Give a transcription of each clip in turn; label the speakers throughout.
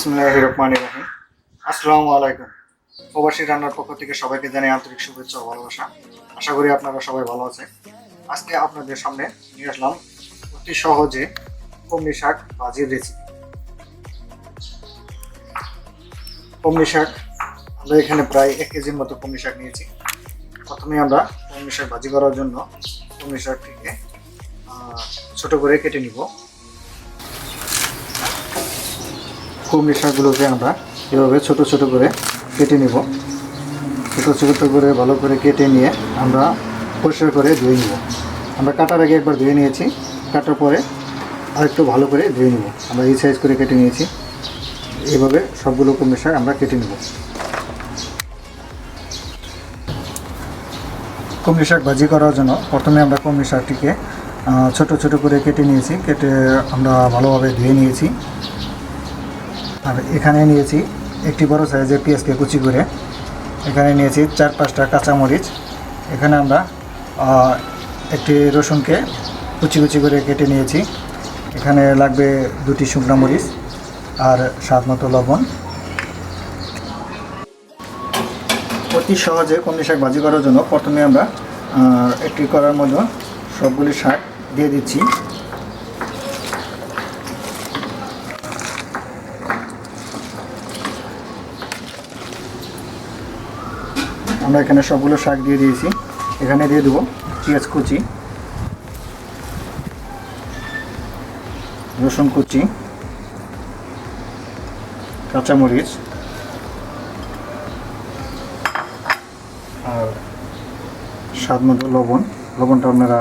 Speaker 1: রহমান রাহিম আসসালামু আলাইকুম প্রবাসী রান্নার পক্ষ থেকে সবাইকে জানাই আন্তরিক শুভেচ্ছা ও ভালোবাসা। আশা করি আপনারা সবাই ভালো আছেন। আজকে আপনাদের সামনে নিয়ে আসলাম অতি সহজে কমলি শাক ভাজির রেসিপি কমলি শাক, আমরা এখানে প্রায় এক কেজির মতো কমলি শাক নিয়েছি। প্রথমে আমরা কমলি শাক ভাজি করার জন্য কমলি শাকটিকে ছোট করে কেটে নিব। কুমড়ি শাকগুলোকে আমরা এভাবে ছোট ছোট করে কেটে নিব। ছোট ছোট করে ভালো করে কেটে নিয়ে আমরা পরিষ্কার করে ধুয়ে নিব। আমরা কাটার আগে একবার ধুয়ে নিয়েছি। কাটার পরে আরেকটু ভালো করে ধুয়ে নিব। আমরা এই সাইজ করে কেটে নিয়েছি। এভাবে সবগুলো কুমড়ি শাক আমরা কেটে নেব। কুমড়ি শাক ভাজি করার জন্য প্রথমে আমরা কুমড়ি শাকটিকে ছোট ছোট করে কেটে নিয়েছি। কেটে আমরা ভালোভাবে ধুয়ে নিয়েছি। আর এখানে নিয়েছি একটি বড় সাইজের পেঁয়াজকে কুচি করে। এখানে নিয়েছি চার পাঁচটা কাঁচামরিচ। এখানে আমরা একটি রসুনকে কুচি কুচি করে কেটে নিয়েছি। এখানে লাগবে দুটি শুকনো মরিচ আর স্বাদ মতো লবণ। অতি সহজে কমলি শাক ভাজি করার জন্য প্রথমে আমরা একটি করার মতো সবগুলি শাক দিয়ে দিচ্ছি। আমরা এখানে সবগুলো শাক দিয়ে দিয়েছি। এখানে দিয়ে দেবো পেঁয়াজ কুচি, রসুন কুচি, কাঁচামরিচ, আর স্বাদ মতো লবণ। লবণটা আপনারা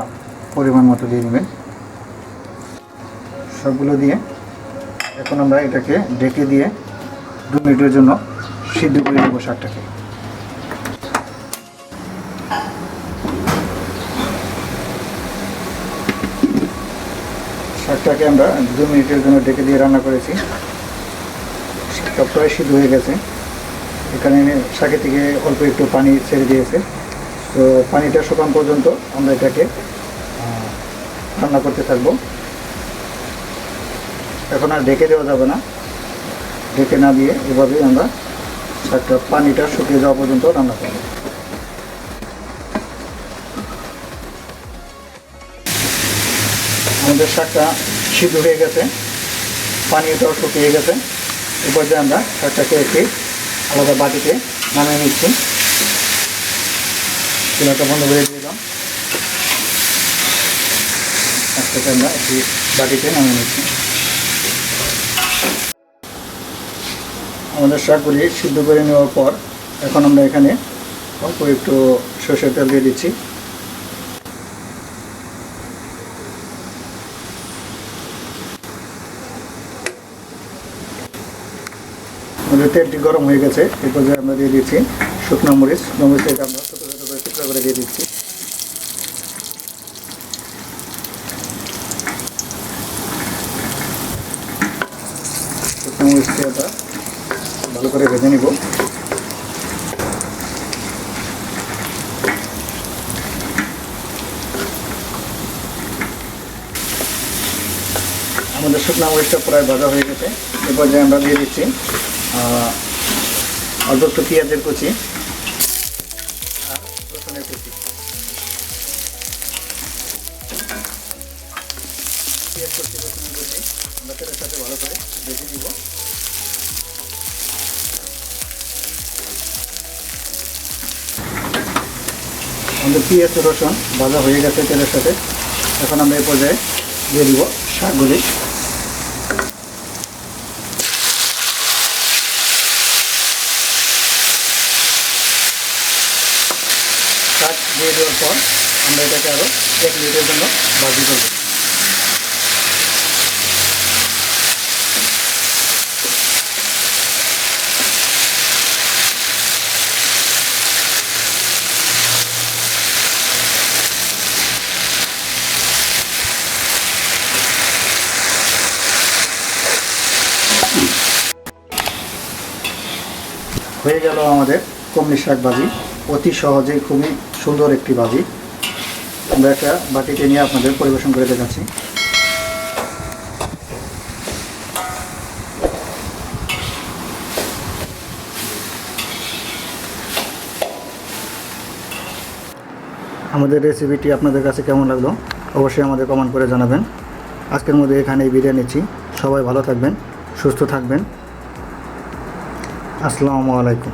Speaker 1: পরিমাণ মতো দিয়ে নেবেন সবগুলো দিয়ে এখন আমরা এটাকে ডেকে দিয়ে দু মিনিটের জন্য সিদ্ধ করে দেবো শাকটাকে। শাকটাকে আমরা দু মিনিটের জন্য ডেকে দিয়ে রান্না করেছি। শাকটা প্রায় সিদ্ধ হয়ে গেছে। এখানে শাকে থেকে অল্প একটু পানি ছেড়ে দিয়েছে। তো পানিটা শুকান পর্যন্ত আমরা এটাকে রান্না করতে থাকব। এখন আর ঢেকে দেওয়া যাবে না। ঢেকে না দিয়ে এভাবেই আমরা শাকটা পানিটা শুকিয়ে যাওয়া পর্যন্ত রান্না করব। আমাদের শাকটা সিদ্ধ হয়ে গেছে পানিটাও শুকিয়ে গেছে। এ পর্যায়ে আমরা শাকটাকে একটি আলাদা বাটিতে নামিয়ে নিচ্ছি। চুলাটা বন্ধ করে দিলাম। শাকটাকে আমরা একটি বাটিতে নামিয়ে নিচ্ছি। আমাদের শাকগুলি সিদ্ধ করে নেওয়ার পর এখন আমরা এখানে অল্প একটু সরষের তেল দিয়ে দিচ্ছি। আমাদের তেলটি গরম হয়ে গেছে। এই পর্যায়ে আমরা দিয়ে দিচ্ছি শুকনো মরিচ। মরিচটাকে আমরা ছোটো ছোটো করে টুকরা করে দিয়ে দিচ্ছি। শুকনো মরিচটি আমরা ভালো করে ভেজে নিব। আমাদের শুকনো মরিচটা প্রায় ভাজা হয়ে গেছে। এ পর্যায়ে আমরা দিয়ে দিচ্ছি অল্প একটু পেঁয়াজের কুচি। আর রসুনের কুচি। পেঁয়াজ কুচি, রসুনের কুচি। আমরা তেলের সাথে ভালো করে ভেজে নিব। আমাদের পেঁয়াজ রসুন ভাজা হয়ে গেছে তেলের সাথে। এখন আমরা এই পর্যায়ে দিয়ে দিব শাকগুলি। শাক দিয়ে দেওয়ার পর আমরা এটাকে আরও এক মিনিটের জন্য ভাজি করব হয়ে গেল আমাদের কমলি শাক ভাজি। অতি সহজেই খুবই সুন্দর একটি বাজি। আমরা একটা বাটিতে নিয়ে আপনাদের পরিবেশন করে দেখাচ্ছি। আমাদের রেসিপিটি আপনাদের কাছে কেমন লাগল? অবশ্যই আমাদের কমেন্ট করে জানাবেন। আজকের মধ্যে এখানেই বিদায় নিচ্ছি। সবাই ভালো থাকবেন, সুস্থ থাকবেন। আসসালামু আলাইকুম।